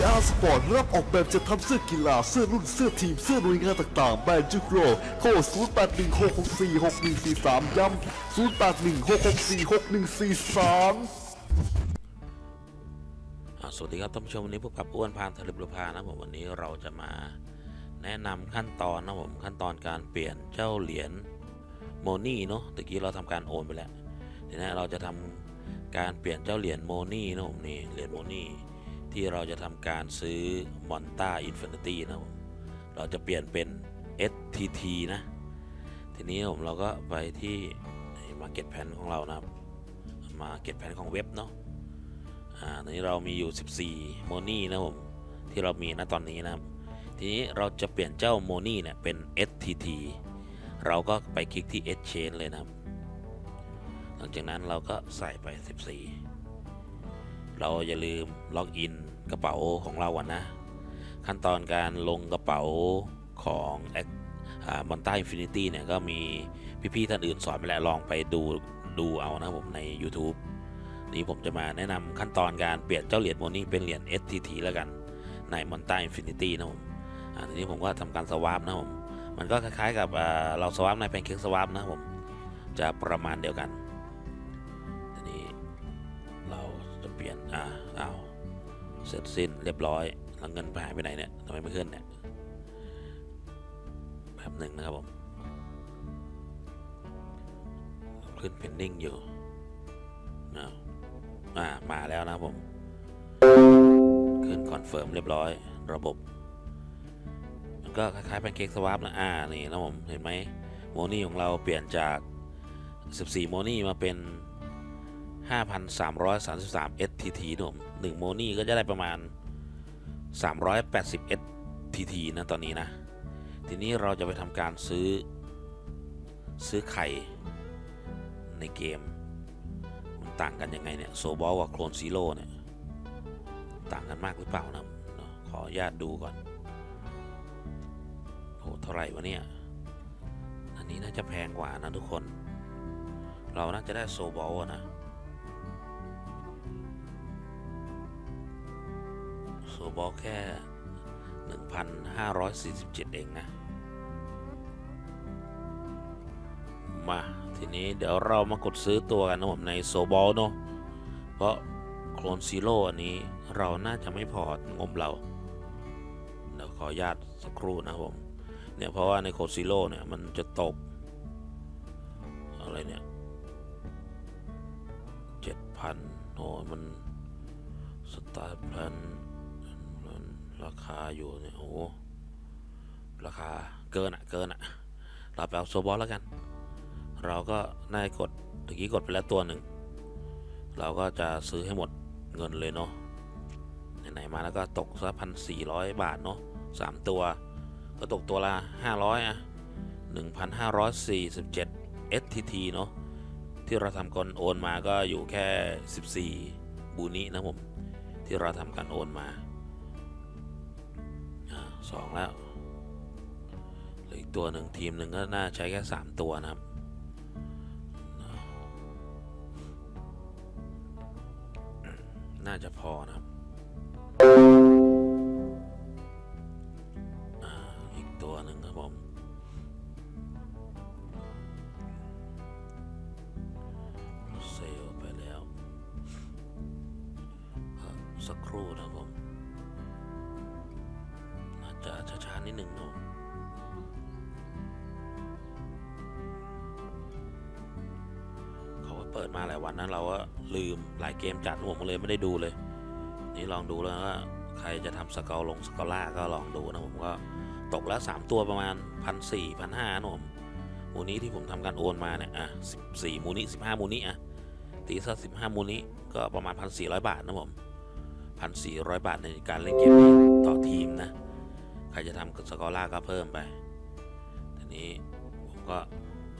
VR Sport รับออกแบบจะทำเสื้อกีฬา เสื้อรุ่น เสื้อทีม เสื้อหน่วยงานต่างๆ แบรนด์จุกโรโทร0816646143 ย้ำ0816646143อ่าสวัสดีครับท่านผู้ชมวันนี้พบกับอ้วนพานทะเลบุรพานะผมวันนี้เราจะมาแนะนำขั้นตอนนะผมขั้นตอนการเปลี่ยนเจ้าเหรียญโมนี่เนาะตะกี้เราทำการโอนไปแล้วทีนี้เราจะทำการเปลี่ยนเจ้าเหรียญโมนี่นะผมนี่เหรียญโมนี่ ที่เราจะทำการซื้อมอนต้าอินฟินิตี้นะผมเราจะเปลี่ยนเป็น STT นะ ทีนี้ผมเราก็ไปที่มาเก็ตแผนของเรานะครับมาเก็ตแผนของเว็บเนาะอ่าตอนนี้เรามีอยู่ 14 โมนี่นะผมที่เรามีนะตอนนี้นะครับ ทีนี้เราจะเปลี่ยนเจ้าโมนี่เนี่ยเป็น STT เราก็ไปคลิกที่ Exchange เลยนะครับ หลังจากนั้นเราก็ใส่ไป 14 เราอย่าลืมล็อกอินกระเป๋าของเราก่อนะ ขั้นตอนการลงกระเป๋าของมอนต้าอินฟินิตี้เนี่ยก็มีพี่ๆท่านอื่นสอนไปแล้วลองไปดูดูเอานะผมใน YouTube นี้ผมจะมาแนะนำขั้นตอนการเปลี่ยนเจ้าเหรียญโมนี่เป็นเหรียญ STT แล้วกันใน m o n t a Infinity นะผมอ่าทีนี้ผมก็ทำการสวาปนะผมมันก็คล้ายๆกับเราสวาปในแพนเค้กสวาปนะผมจะประมาณเดียวกัน เปลี่ยน อ่าเอาเสร็จสิ้นเรียบร้อยแล้วเงินหายไปไหนเนี่ยทำไมไม่ขึ้นเนี่ยแบบหนึ่งนะครับผมขึ้น pending อยู่อ้าวอ่ามาแล้วนะครับผม ขึ้นคอนเฟิร์มเรียบร้อย ระบบ มันก็คล้ายๆแพนเค้กสวาปนะ อ่า นี่นะผม เห็นไหมโมนี่ของเราเปลี่ยนจาก 14 โมนี่มาเป็น 5,333 STT นะผม1โมนี่ก็จะได้ประมาณ 380 STT นะตอนนี้นะ ทีนี้เราจะไปทำการซื้อซื้อไข่ในเกม มันต่างกันยังไงเนี่ยโซบอลกับโคลนซีโร่เนี่ย ต่างกันมากหรือเปล่านะเนอะขออนุญาตดูก่อนโหเท่าไหร่วะเนี่ย อันนี้น่าจะแพงกว่านะทุกคน เราน่าจะได้โซบอลนะ โซบอลแค่ 1,547 เองนะ มา ทีนี้เดี๋ยวเรามากดซื้อตัวกันนะผมในโซบอลเนาะเพราะโคลนซีโร่อันนี้เราน่าจะไม่พองบเราเดี๋ยวขออนุญาตสักครู่นะผม เนี่ยเพราะว่าในโคลนซีโร่เนี่ยมันจะตก อะไรเนี่ยเจ็ดพันโอ้มันสตาร์พันมัน ราคาอยู่เนี่ยโอ้ราคาเกินอะเกินอะเราไปเอาโซบอลแล้วกัน เราก็น่าจะกดตะกี้กดไปแล้วตัวหนึ่ง เราก็จะซื้อให้หมดเงินเลยเนาะไหนๆมาแล้วก็ตกสักพันสี่ร้อยบาทเนาะสามตัว ก็ตกตัวละห้าร้อยอะหนึ่งพันห้าร้อยสี่สิบเจ็ด STT เนาะที่เราทำก่อนโอนมาก็อยู่แค่สิบสี่บูนินะผม ที่เราทำการโอนมา สองแล้วเหลืออีกตัวหนึ่งทีมหนึ่งก็น่าใช้แค่สามตัวนะครับน่าจะพอนะครับอีกตัวหนึ่งครับผมเซลไปแล้วสักครู่นะครับผม ช้าๆนิดหนึ่งเนาะเขาก็เปิดมาหลายวันนะเราก็ลืมหลายเกมจัดผมก็เลยไม่ได้ดูเลย นี่ลองดูแล้วว่าใครจะทำสเกลลงสเกลล่าก็ลองดูนะผมก็ตกแล้ว 3 ตัวประมาณพันสี่พันห้านะผมมูนี้ที่ผมทำการโอนมาเนี่ยอะสิบสี่มูนี้สิบห้ามูนี้อะตีซะสิบห้ามูนี้ก็ประมาณพันสี่ร้อยบาทนะผมพันสี่ร้อยบาทในการเล่นเกมนี้ต่อทีมนะ ใครจะทำสกลล่าก็เพิ่มไปทีนี้ผมก็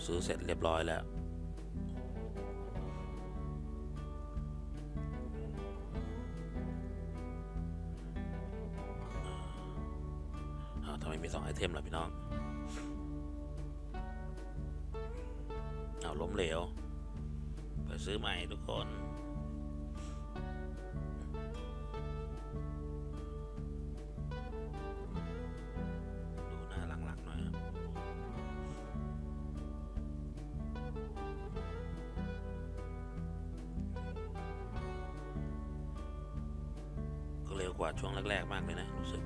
ซื้อเสร็จเรียบร้อยแล้วอ้าวทำไมมีสองไอเทมล่ะพี่น้อง เอาล้มเหลว ไปซื้อใหม่ทุกคน กว่าช่วงแรกๆมากเลยนะรู้สึก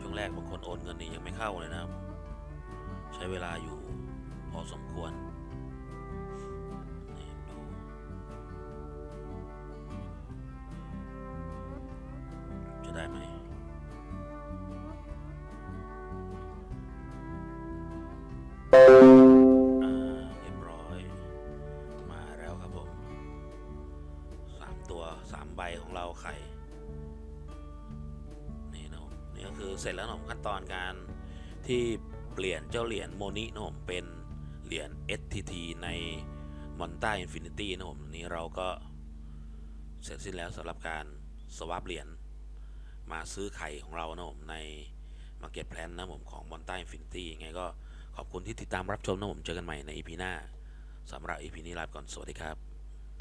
ช่วงแรกบางคนโอนเงินนี่ยังไม่เข้าเลยนะครับ ใช้เวลาอยู่พอสมควรจะได้ไหมอ่าเรียบร้อยมาแล้วครับผมสามตัวสามใบของเราไข่ เสร็จแล้วนะผมขั้นตอนการที่เปลี่ยนเจ้าเหรียญโมนินะผมเป็นเหรียญ STT ใน m o n t a Infinity นะผมนี้เราก็เสร็จสิ้นแล้วสำหรับการสว a ปเหรียญมาซื้อไข่ของเรานะผมใน Market Plan นะผมของ m o n t a Infinity ยังไงก็ขอบคุณที่ติดตามรับชมนะผมเจอกันใหม่ใน EP หน้าสำหรับ EP นี้ลาไปก่อนสวัสดีครับ